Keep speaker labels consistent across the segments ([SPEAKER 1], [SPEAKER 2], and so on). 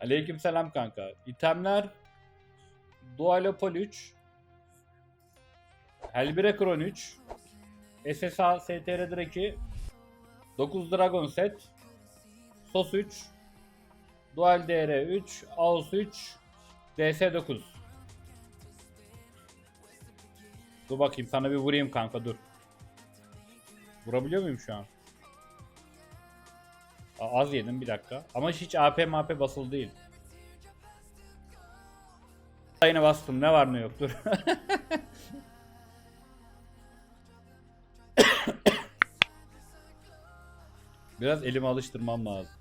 [SPEAKER 1] Aleykümselam kanka. İtemler Dualopol 3 Helbrekron 3 SSA STR Draki 9 Dragon Set Sos 3 Dual DR 3 Aus 3 DS 9 Dur bakayım sana bir vurayım kanka dur. Vurabiliyor muyum şu an? Az yedim bir dakika. Ama hiç AP MAP basılı değil. Yine bastım ne var ne yok dur. Biraz elimi alıştırmam lazım.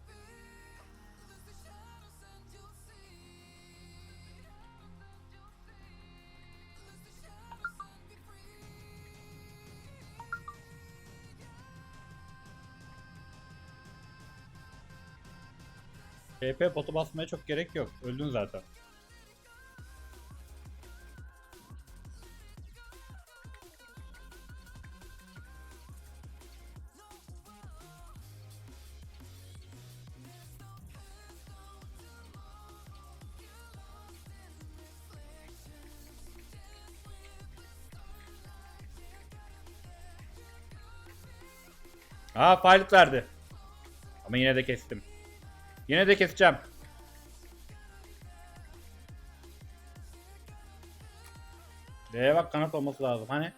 [SPEAKER 1] PP potu basmaya çok gerek yok. Öldün zaten. Aa pilot verdi. Ama yine de kestim. Yine de keseceğim. D'ye bak kanat olması lazım. Hani?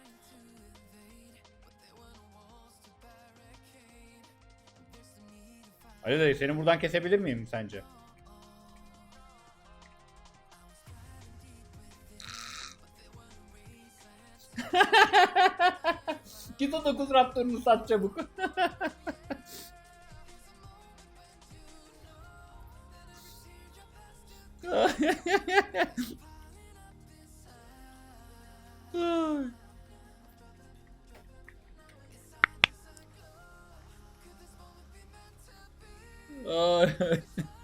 [SPEAKER 1] Ali dayı seni buradan kesebilir miyim sence? Git o 9 raptorunu sat çabuk. oh.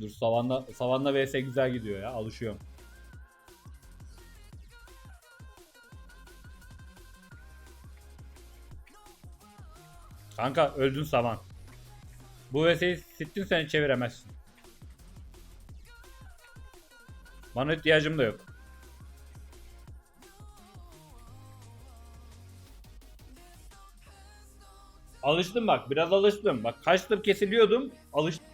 [SPEAKER 1] Dur Savanna Savanna vs güzel gidiyor ya. Alışıyorum. Kanka öldün Savan. Bu vs'yi sittin seni çeviremezsin. Bana ihtiyacım da yok. Alıştım bak biraz alıştım. Bak kaçtır kesiliyordum alıştım.